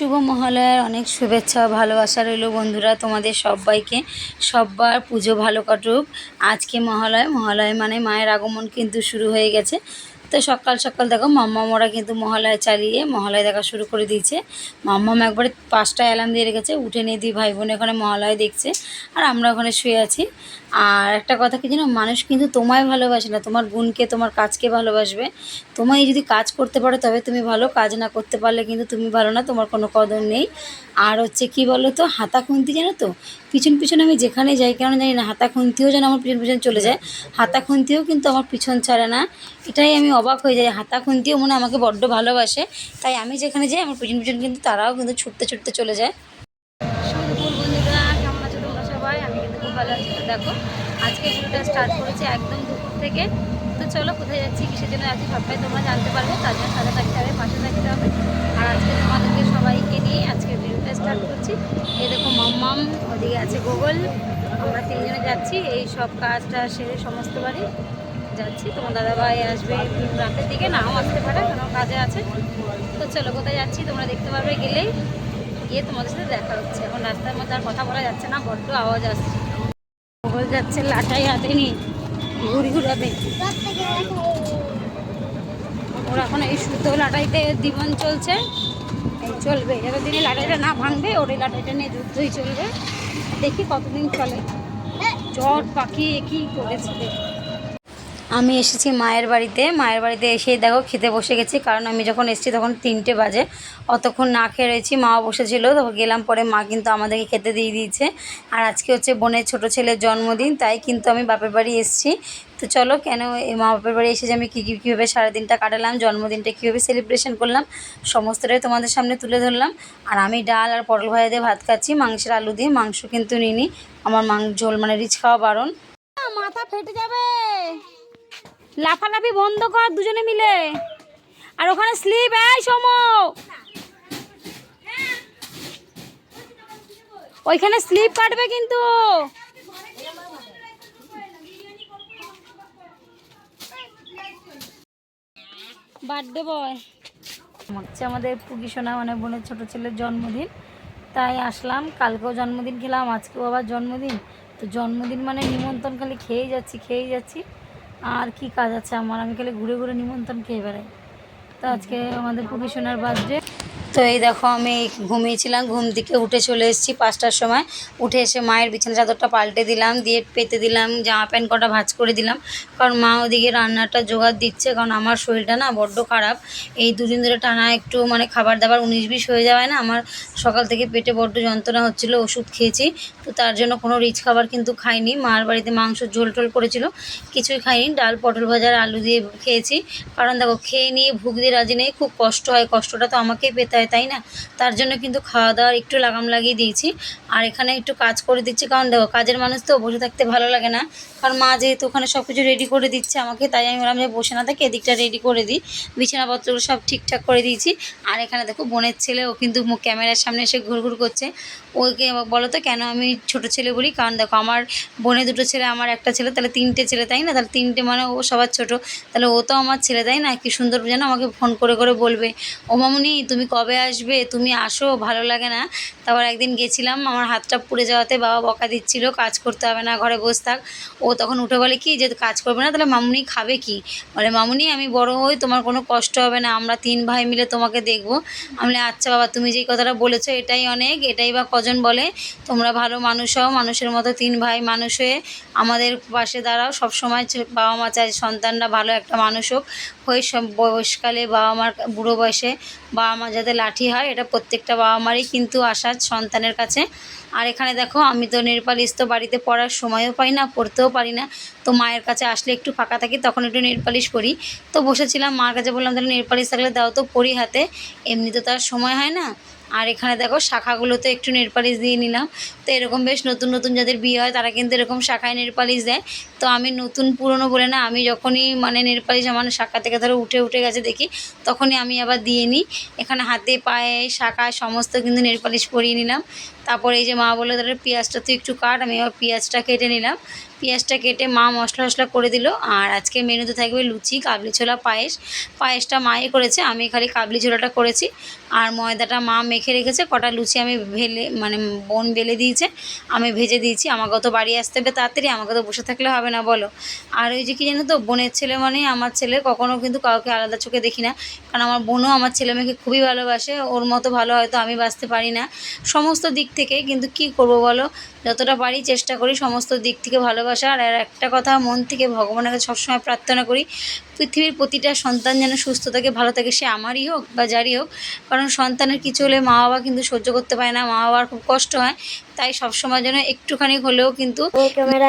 শুভ মহালয়ার অনেক শুভেচ্ছা ভালোবাসা রইল বন্ধুরা তোমাদের সবাইকে। সব্বার পুজো ভালো কাটুক। আজকে মহালয় মহালয় মানে মায়ের আগমন কিন্তু শুরু হয়ে গেছে। তো সকাল সকাল দেখো মাম্মাম ওরা কিন্তু মহালয় চালিয়ে মহালয় দেখা শুরু করে দিয়েছে। মাম্মাম একবারে পাঁচটা অ্যালার্ম দিয়ে রেখেছে, উঠে নিয়ে দুই ভাই বোন ওখানে মহালয় দেখছে, আর আমরা ওখানে শুয়ে আছি। আর একটা কথা কি জানো, মানুষ কিন্তু তোমায় ভালোবাসে না, তোমার গুণকে তোমার কাজকে ভালোবাসবে। তোমায় যদি কাজ করতে পারো, তবে তুমি ভালো কাজ না করতে পারলে কিন্তু তুমি ভালো না, তোমার কোনো কদর নেই। আর হচ্ছে কি বলো তো হাতা খুন্তি জানো তো? পিছন পিছন আমি যেখানে যাই, কেন জানি না হাতা খুন্তিও যেন আমার পিছন পিছন চলে যায়। হাতা খুন্তিও কিন্তু আমার পিছন ছাড়ে না। এটাই আমি অবাক হয়ে যায় হাতা খুন্তিও মনে আমাকে বড্ড ভালোবাসে। তাই আমি যেখানে যাই, আমার পিছন পিছন কিন্তু তারাও কিন্তু ছুটতে ছুটতে চলে যায়। বন্ধুরা, কেমন আছো তোমরা সবাই? আমি কিন্তু খুব ভালো আছি। তো দেখো, আজকে ভিডিওটা স্টার্ট করেছি একদম দুপুর থেকে। তো চলো, কোথায় যাচ্ছি, কিসের জন্য যাচ্ছি, সবটাই তোমরা জানতে পারবে। তার জন্য সাথে থাকতে হবে পাশে থাকতে হবে। আর আজকে তোমাদেরকে সবাইকে নিয়ে আজকে ভিডিওটা স্টার্ট করছি। এই দেখো, মাম্মাম, ওদিকে আছে গোগল। আমরা তিনজনে যাচ্ছি, এই সব কাজটা সেরে সমস্ত বাড়ি। যাচ্ছি। তোমার দাদাভাই আসবে রাতের দিকে, নাও আসতে পারে, কারণ কাজে আছে। তো চলো, কোথায় যাচ্ছি তোমরা দেখতে পারবে গেলেই। গিয়ে তোমাদের সাথে দেখা হচ্ছে। এখন রাস্তার মধ্যে আর কথা বলা যাচ্ছে না, বড্ড আওয়াজ আসছে। মোবাইল যাচ্ছে লাটাই হাতে নি ঘুরি ঘুরাবে। ওর এখন এই সুতো লাটাইতে জীবন চলছে। এই চলবে। যতদিনে লাটাইটা না ভাঙবে, ওর এই লাটাইটা নিয়ে যুদ্ধই চলবে। দেখি কতদিন চলে। চট পাখি একই করেছে। আমি এসেছি মায়ের বাড়িতে। মায়ের বাড়িতে এসেই দেখো খেতে বসে গেছি, কারণ আমি যখন এসেছি তখন তিনটে বাজে। অতক্ষণ না খেয়ে রয়েছি, মাও বসেছিল তখন গেলাম পরে মা কিন্তু আমাদেরকে খেতে দিয়ে দিয়েছে। আর আজকে হচ্ছে বোনের ছোট ছেলের জন্মদিন, তাই কিন্তু আমি বাপের বাড়ি এসেছি। তো চলো, কেন মা বাপের বাড়ি এসে যে আমি কী কী, কীভাবে সারাদিনটা কাটালাম, জন্মদিনটা কীভাবে সেলিব্রেশন করলাম, সমস্তটাই তোমাদের সামনে তুলে ধরলাম। আর আমি ডাল আর পটল ভাজা দিয়ে ভাত খাচ্ছি, মাংসের আলু দিয়ে, মাংস কিন্তু নিইনি। আমার মাংস ঝোল মানে রিচ খাওয়া বারণ। মাথা ফেটে যাবে। লাফালাফি বন্ধ কর দুজনে মিলে। আর ওখানে স্লিপ এই সম। ওইখানে স্লিপ কাটবে কিন্তু। বার্থডে বয় হচ্ছে আমাদের পুকি সোনা মানে বোনের ছোট ছেলের জন্মদিন। তাই আসলাম, কালকেও জন্মদিন খেলাম, আজকেও আবার জন্মদিন। তো জন্মদিন মানে নিমন্ত্রণ খালি খেয়েই যাচ্ছি খেয়েই যাচ্ছি। আর কি কাজ আছে আমার? আমি খালি ঘুরে ঘুরে নিমন্ত্রণ খেয়ে বেড়াই। তো আজকে আমাদের সোনার বার্থডে তো এই দেখো, আমি ঘুমিয়েছিলাম ঘুম থেকে উঠে চলে এসেছি পাঁচটার সময়। উঠে এসে মায়ের বিছানা চাদরটা পাল্টে দিলাম, দিয়ে পেতে দিলাম, জামা প্যান্ট কটা ভাঁজ করে দিলাম। কারণ মা ওদিকে রান্নাটা জোগাড় দিচ্ছে, কারণ আমার শরীরটা না বড্ড খারাপ। এই দুদিন ধরে টানা একটু মানে খাবার দাবার উনিশ বিশ হয়ে যাওয়ায় না আমার সকাল থেকে পেটে বড্ড যন্ত্রণা হচ্ছিল, ওষুধ খেয়েছি। তো তার জন্য কোনো রিচ খাবার কিন্তু খাইনি। মার বাড়িতে মাংস ঝোল টোল করেছিল, কিছুই খাইনি। ডাল, পটল ভাজার আলু দিয়ে খেয়েছি। কারণ দেখো, খেয়ে নিয়ে ভুগ দিয়ে রাজি নেই, খুব কষ্ট হয়, কষ্টটা তো আমাকেই পেতে হয়, তাই না? তার জন্য কিন্তু খাওয়া দাওয়ার একটু লাগাম লাগিয়ে দিয়েছি। আর এখানে একটু কাজ করে দিচ্ছি, কারণ দেখো, কাজের মানুষ তো বসে থাকতে ভালো লাগে না। কারণ মা যেহেতু ওখানে সব কিছু রেডি করে দিচ্ছে আমাকে, তাই আমি বললাম যে বসে না থাকে, এদিকটা রেডি করে দিই। বিছানাপত্রগুলো সব ঠিকঠাক করে দিয়েছি। আর এখানে দেখো বোনের ছেলে, ও কিন্তু ক্যামেরার সামনে এসে ঘুরঘুর করছে। ওকে বলো তো, কেন আমি ছোট ছেলে বলি? কারণ দেখো আমার বোনে দুটো ছেলে, আমার একটা ছেলে, তাহলে তিনটে ছেলে, তাই না? তাহলে তিনটে মানে ও সবার ছোট। তাহলে ও তো আমার ছেলে, তাই না? কি সুন্দর যেন আমাকে ফোন করে করে বলবে। ও মামুনি, তুমি কবে আসবে? তুমি আসো, ভালো লাগে না। তারপর একদিন গেছিলাম, আমার হাতটা পুড়ে যাওয়াতে বাবা বকা দিচ্ছিল, কাজ করতে হবে না, ঘরে বসে থাক। ও তখন উঠে বলে, কি যে কাজ করবে না? তাহলে মামুনি খাবে কি? বলে, মামুনি, আমি বড় হই, তোমার কোনো কষ্ট হবে না। আমরা তিন ভাই মিলে তোমাকে দেখব। আমি আচ্ছা বাবা, তুমি যেই কথাটা বলেছ, এটাই অনেক। এটাই বা কজন বলে, তোমরা ভালো মানুষ হও, মানুষের মতো তিন ভাই মানুষ হয়ে আমাদের পাশে দাঁড়াও। সবসময় বাবা মা চায় সন্তানরা ভালো একটা মানুষ হোক। হয়ে সব বয়সকালে বাবা মার বুড়ো বয়সে বাবা মা যাতে লাঠি হয়, এটা প্রত্যেকটা বাবা মারই কিন্তু আশা সন্তানের কাছে। আর এখানে দেখো, আমি তো নেলপালিশ তো বাড়িতে পড়ার সময়ও পাই না, পড়তেও পারি না। তো মায়ের কাছে আসলে একটু ফাঁকা থাকি, তখন একটু নির্পালিশ করি তো বসেছিলাম, মার কাছে বললাম, তাহলে নির্পালিশ থাকলে দাও তো, পড়ি হাতে। এমনি তো তার সময় হয় না। আর এখানে দেখো শাখাগুলোতে একটু নেরপালিশ দিয়ে নিলাম। তো এরকম বেশ নতুন নতুন যাদের বিয়ে হয়, তারা কিন্তু এরকম শাখায় নেরপালিশ দেয়। তো আমি নতুন পুরনো বলে না, আমি যখনই মানে নেরপালিশ আমার শাখা থেকে ধরো উঠে উঠে গেছে দেখি, তখনই আমি আবার দিয়ে নিই। এখানে হাতে, পায়ে, শাখায় সমস্ত কিন্তু নেরপালিশ পরিয়ে নিলাম। তারপরে এই যে মা বলে তাহলে পেঁয়াজটা তুই একটু কাট। আমি এবার পেঁয়াজটা কেটে নিলাম। পেঁয়াজটা কেটে মা মশলা মশলা করে দিল। আর আজকে মেনুতে থাকবে লুচি, কাবলি ছোলা, পায়েস। পায়েসটা মাই করেছে, আমি খালি কাবলি ছোলাটা করেছি। আর ময়দাটা মা মেখে রেখেছে, কটা লুচি আমি ভেলে মানে বোন বেলে দিয়েছে, আমি ভেজে দিয়েছি। আমাকে তো বাড়ি আসতে হবে তাড়াতাড়ি, আমাকে তো বসে থাকলে হবে না, বলো। আর ওই যে কি জানো তো, বোনের ছেলে মানে আমার ছেলে কখনও কিন্তু কাউকে আলাদা চোখে দেখি না। কারণ আমার বোনও আমার ছেলে মেয়েকে খুবই ভালোবাসে, ওর মতো ভালো হয়তো আমি বাঁচতে পারি না। সমস্ত দিক থেকে, কিন্তু কি করব বলো? যতটা পারি চেষ্টা করি সমস্ত দিক থেকে ভালোবাসা। আর একটা কথা, মন থেকে ভগবানের কাছে সবসময় প্রার্থনা করি, পৃথিবীর প্রতিটা সন্তান যেন সুস্থ থাকে, ভালো থাকে, সে আমারই হোক বা যারই হোক। কারণ সন্তানের কিছু হলে মা বাবা কিন্তু সহ্য করতে পারে না মা বাবার খুব কষ্ট হয়। তাই সবসময় যেন একটুখানি হলেও কিন্তু ক্যামেরা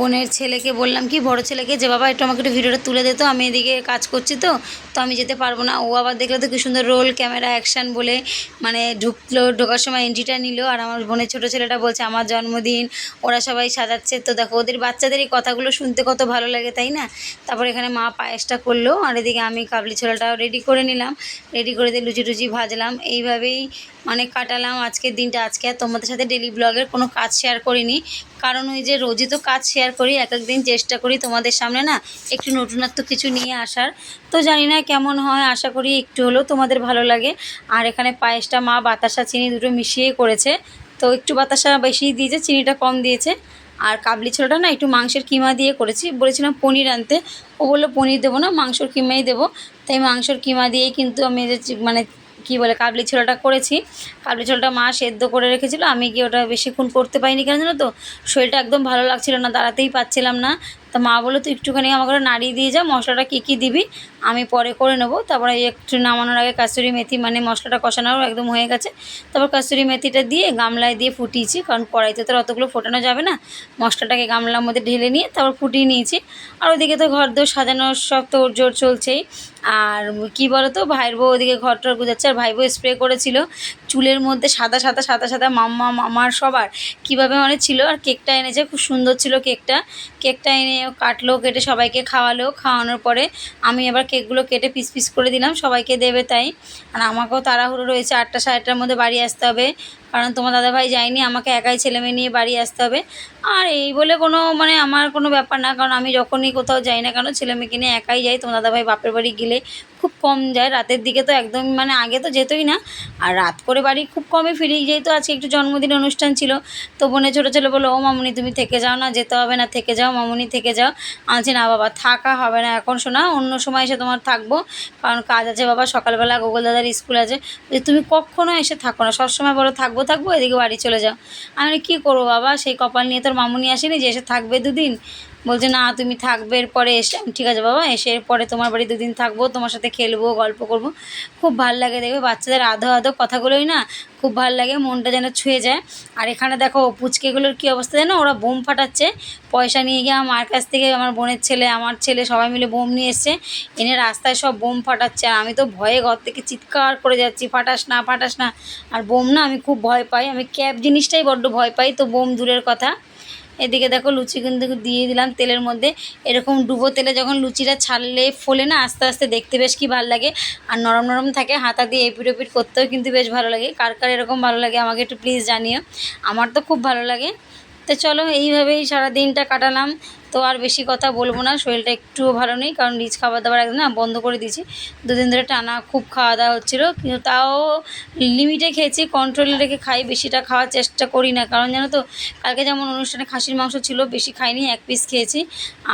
বোনের ছেলেকে বললাম কি, বড় ছেলেকে যে, বাবা, একটু আমাকে একটু ভিডিওটা তুলে দে তো, আমি এদিকে কাজ করছি তো তো আমি যেতে পারব না। ও আবার দেখল তো কি সুন্দর রোল, ক্যামেরা, অ্যাকশান বলে মানে ঢুকলো, ঢোকার সময় এন্ট্রিটা নিল, আর আমার বোনের ছোটো ছেলেটা বলছে, আমার জন্মদিন। ওরা সবাই সাজাচ্ছে, তো দেখো, ওদের বাচ্চাদের এই কথাগুলো শুনতে কত ভালো লাগে, তাই না? তারপর এখানে মা পায়েসটা করল, আর এদিকে আমি কাবলি ছোলাটাও রেডি করে নিলাম রেডি করে দিয়ে লুচি টুচি ভাজলাম, এইভাবেই মানে কাটালাম। আজকের দিনটা, আজকে আর তোমাদের সাথে ডেলি ব্লগের কোনো কাজ শেয়ার করিনি। কারণ ওই যে রোজই তো কাজ শেয়ার করি এক এক দিন চেষ্টা করি তোমাদের সামনে না একটু নতুনত্ব কিছু নিয়ে আসার। তো জানি না কেমন হয়, আশা করি একটু হলেও তোমাদের ভালো লাগে। আর এখানে পায়েসটা মা বাতাসা চিনি দুটো মিশিয়ে করেছে। তো একটু বাতাসা বেশি দিয়েছে, চিনিটা কম দিয়েছে। আর কাবলি ছোলাটা না একটু মাংসের কিমা দিয়ে করেছি। বলেছিলাম পনির আনতে। ও বলল, পনির দেবো না, মাংসর কিমাই দেবো। তাই মাংসর কিমা দিয়েই কিন্তু আমি মানে কি বলে, কাবলি ছোলাটা করেছি। কাবলি ছোলাটা মা সেদ্ধ করে রেখেছিল। আমি গিয়ে ওটা বেশিক্ষণ করতে পারিনি কেন জানো তো? শরীরটা একদম ভালো লাগছিল না, দাঁড়াতেই পাচ্ছিলাম না। তো মা বলে তুই একটুখানি আমাকে নাড়িয়ে দিয়ে যা, মশলাটা কী কী দিবি? আমি পরে করে নেব। তারপরে একটু নামানোর আগে কাস্তুরি মেথি মানে মশলাটা কষানোর একদম হয়ে গেছে। তারপর কাস্তুরি মেথিটা দিয়ে গামলায় দিয়ে ফুটিয়েছি, কারণ কড়াইতে তো অতগুলো ফোটানো যাবে না। মশলাটাকে গামলার মধ্যে ঢেলে নিয়ে তারপর ফুটিয়ে নিয়েছি। আর ওদিকে তো ঘর দোর সাজানোর সব তো জোর চলছেই। আর কি বলো তো ভাইয়ের বউ ওদিকে ঘর টর গুজাচ্ছে আর ভাই বউ স্প্রে করেছিল চুলের মধ্যে সাদা সাদা সাদা সাদা মাম্মা মামার সবার। কীভাবে মানে ছিল, আর কেকটা এনেছে, খুব সুন্দর ছিল কেকটা। কেকটা এনে কাটলো, কেটে সবাইকে খাওয়ালো। খাওয়ানোর পরে আমি এবার কেকগুলো কেটে পিস পিস করে দিলাম, সবাইকে দেবে তাই। আর আমাকেও তাড়াহুড়ো রয়েছে, আটটা সাড়ে আটটার মধ্যে বাড়ি আসতে হবে। কারণ তোমার দাদাভাই যায়নি আমাকে একাই ছেলে মেয়ে নিয়ে বাড়ি আসতে হবে। আর এই বলে কোনো মানে আমার কোনো ব্যাপার না কারণ আমি যখনই কোথাও যাই না কেন ছেলে মেয়েকে নিয়ে একাই যাই। তোমার দাদাভাই বাপের বাড়ি গেলে খুব কম যায় রাতের দিকে তো একদম মানে আগে তো যেতই না। আর রাত করে বাড়ি খুব কমই ফিরি যেহেতু আজকে একটু জন্মদিন অনুষ্ঠান ছিল তো বোনে ছোটো ছেলে বলো ও মামুনি তুমি থেকে যাও না যেতে হবে না থেকে যাও মামুনি থেকে যাও। বলছি, না বাবা থাকা হবে না এখন শোনা অন্য সময় এসে তোমার থাকব কারণ কাজ আছে বাবা সকালবেলা গোগল দাদার স্কুল আছে। তুমি কখনো এসে থাকো না সবসময় বলো থাকব থাকব? এদিকে বাড়ি চলে যাও। আমি কি করব বাবা? সেই কপাল নিয়ে তোর মামুনি আসেনি যে এসে থাকবে দুদিন? বলছে, না, তুমি থাকবে এরপরে এসে ঠিক আছে বাবা, এসে এরপরে তোমার বাড়ি দুদিন থাকব, তোমার সাথে খেলব, গল্প করব। খুব ভালো লাগে দেখবে, বাচ্চাদের আধো আধো কথাগুলোই না খুব ভালো লাগে, মনটা যেন ছুঁয়ে যায়। আর এখানে দেখো, পুচকেগুলোর কী অবস্থা জানো? ওরা বোম ফাটাচ্ছে। পয়সা নিয়ে গিয়ে আমার কাছ থেকে আমার বোনের ছেলে, আমার ছেলে সবাই মিলে বোম নিয়ে এসছে। এনে রাস্তায় সব বোম ফাটাচ্ছে। আর আমি তো ভয়ে ঘর থেকে চিৎকার করে যাচ্ছি, ফাটাস না ফাটাস না। আর বোম না, আমি খুব ভয় পাই। আমি ক্যাব জিনিসটাই বড্ড ভয় পাই, তো বোম দূরের কথা। এদিকে দেখো লুচি কিন্তু দিয়ে দিলাম তেলের মধ্যে। এরকম ডুবো তেলে যখন লুচিটা ছাড়লে ফোলে না, আস্তে আস্তে দেখতে বেশ কি ভালো লাগে। আর নরম নরম থাকে, হাতা দিয়ে এপিট ওপিট করতেও কিন্তু বেশ ভালো লাগে। কার কার এরকম ভালো লাগে আমাকে একটু প্লিজ জানিও। আমার তো খুব ভালো লাগে। তো চলো, এইভাবেই সারা দিনটা কাটালাম। তো আর বেশি কথা বলব না, শরীরটা একটুও ভালো নেই, কারণ রিচ খাবার দাবার একদম না বন্ধ করে দিয়েছি। দুদিন ধরে টানা খুব খাওয়া দাওয়া হচ্ছিল, কিন্তু তাও লিমিটে খেয়েছি কন্ট্রোলে রেখে খাই, বেশিটা খাওয়ার চেষ্টা করি না। কারণ জানো তো, কালকে যেমন অনুষ্ঠানে খাসির মাংস ছিল, বেশি খাইনি, এক পিস খেয়েছি।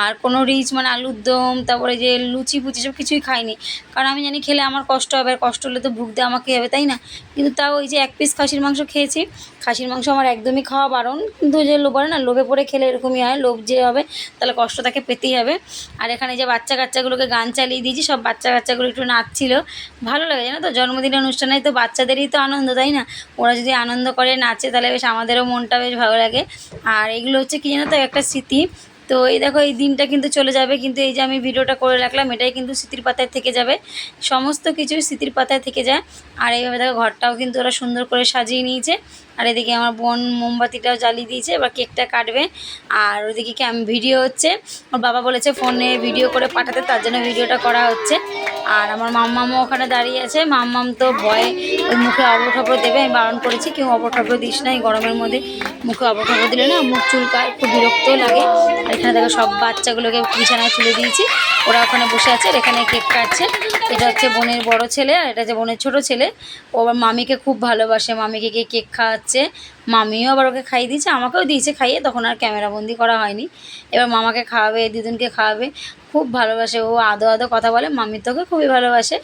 আর কোনো রিচ মানে আলুর দম, তারপরে যে লুচি ফুচি সব কিছুই খাইনি। কারণ আমি জানি খেলে আমার কষ্ট হবে, আর কষ্ট হলে তো ভুগতে আমাকে হবে, তাই না? কিন্তু তাও ওই যে এক পিস খাসির মাংস খেয়েছি খাসির মাংস আমার একদমই খাওয়া বারণ। কিন্তু যে লো- বলে না, লোভে পড়ে খেলে এরকমই হয়, লোভ যে হবে তাহলে কষ্ট তাকে পেতেই হবে। আর এখানে যে বাচ্চা কাচ্চাগুলোকে গান চালিয়ে দিয়েছি, সব বাচ্চা কাচ্চাগুলো একটু নাচছিল। ভালো লাগে, জানো তো? জন্মদিনের অনুষ্ঠানে তো বাচ্চাদেরই তো আনন্দ, তাই না? ওরা যদি আনন্দ করে, নাচে, তাহলে বেশ আমাদেরও মনটা বেশ ভালো লাগে। আর এগুলো হচ্ছে কি জানো তো, একটা স্মৃতি। তো এই দেখো, এই দিনটা কিন্তু চলে যাবে, কিন্তু এই যে আমি ভিডিওটা করে রাখলাম, এটাই কিন্তু স্মৃতির পাতায় থেকে যাবে। সমস্ত কিছুই স্মৃতির পাতায় থেকে যায়। আর এইভাবে দেখো, ঘরটাও কিন্তু ওরা সুন্দর করে সাজিয়ে নিয়েছে। আর এদিকে আমার বোন মোমবাতিটাও জ্বালিয়ে দিয়েছে, এবার কেকটা কাটবে। আর ওইদিকে কি আমি ভিডিও হচ্ছে, ওর বাবা বলেছে ফোনে ভিডিও করে পাঠাতে, তার জন্য ভিডিওটা করা হচ্ছে। আর আমার মাম্মামও ওখানে দাঁড়িয়ে আছে, মাম্মাম তো ভয়ে ওই মুখে অবর খবর দেবে, আমি বারণ করেছি, কেউ অবর খবর দিস না, এই গরমের মধ্যে মুখে অবর খবর দিলে না মুখ চুলকায়, খুব বিরক্তও লাগে। আর এখানে দেখো সব বাচ্চাগুলোকে বিছানায় তুলে দিয়েছি, ওরা ওখানে বসে আছে, আর এখানে কেক কাটছে। এটা হচ্ছে বোনের বড় ছেলে, আর এটা হচ্ছে বোনের ছোট ছেলে। ও আবার মামিকে খুব ভালোবাসে, মামিকে কেক খাওয়াচ্ছে। মামিও আবার ওকে খাইয়ে দিয়েছে, আমাকেও দিয়েছে খাইয়ে, তখন আর ক্যামেরাবন্দি করা হয়নি। এবার মামাকে খাওয়াবে, দিদুনকে খাওয়াবে, খুব ভালোবাসে, ও আদো আদো কথা বলে, মামি তোকে খুবই ভালোবাসে।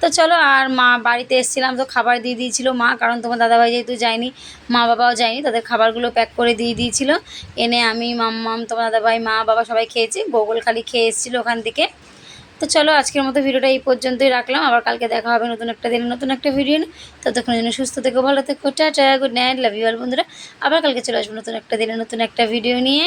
তো চলো, আর মা বাড়িতে এসেছিলাম, তো খাবার দিয়ে দিয়েছিল মা, কারণ তোমার দাদাভাই যেহেতু যায়নি, মা বাবাও যায়নি, তাদের খাবারগুলো প্যাক করে দিয়ে দিয়েছিল। এনে আমি, মাম্মাম, তোমার দাদাভাই, মা, বাবা সবাই খেয়েছি, গোগল খালি খেয়ে এসেছিল ওখান থেকে। তো চলো, আজকের মতো ভিডিওটা এই পর্যন্তই রাখলাম। আবার কালকে দেখা হবে নতুন একটা দিনে নতুন একটা ভিডিও নিয়ে। ততক্ষণের জন্য সুস্থ থেকো, ভালো থেকো টা গুড নাইট লাভ ইউ আর বন্ধুরা। আবার কালকে চলে আসব নতুন একটা দিনে নতুন একটা ভিডিও নিয়ে।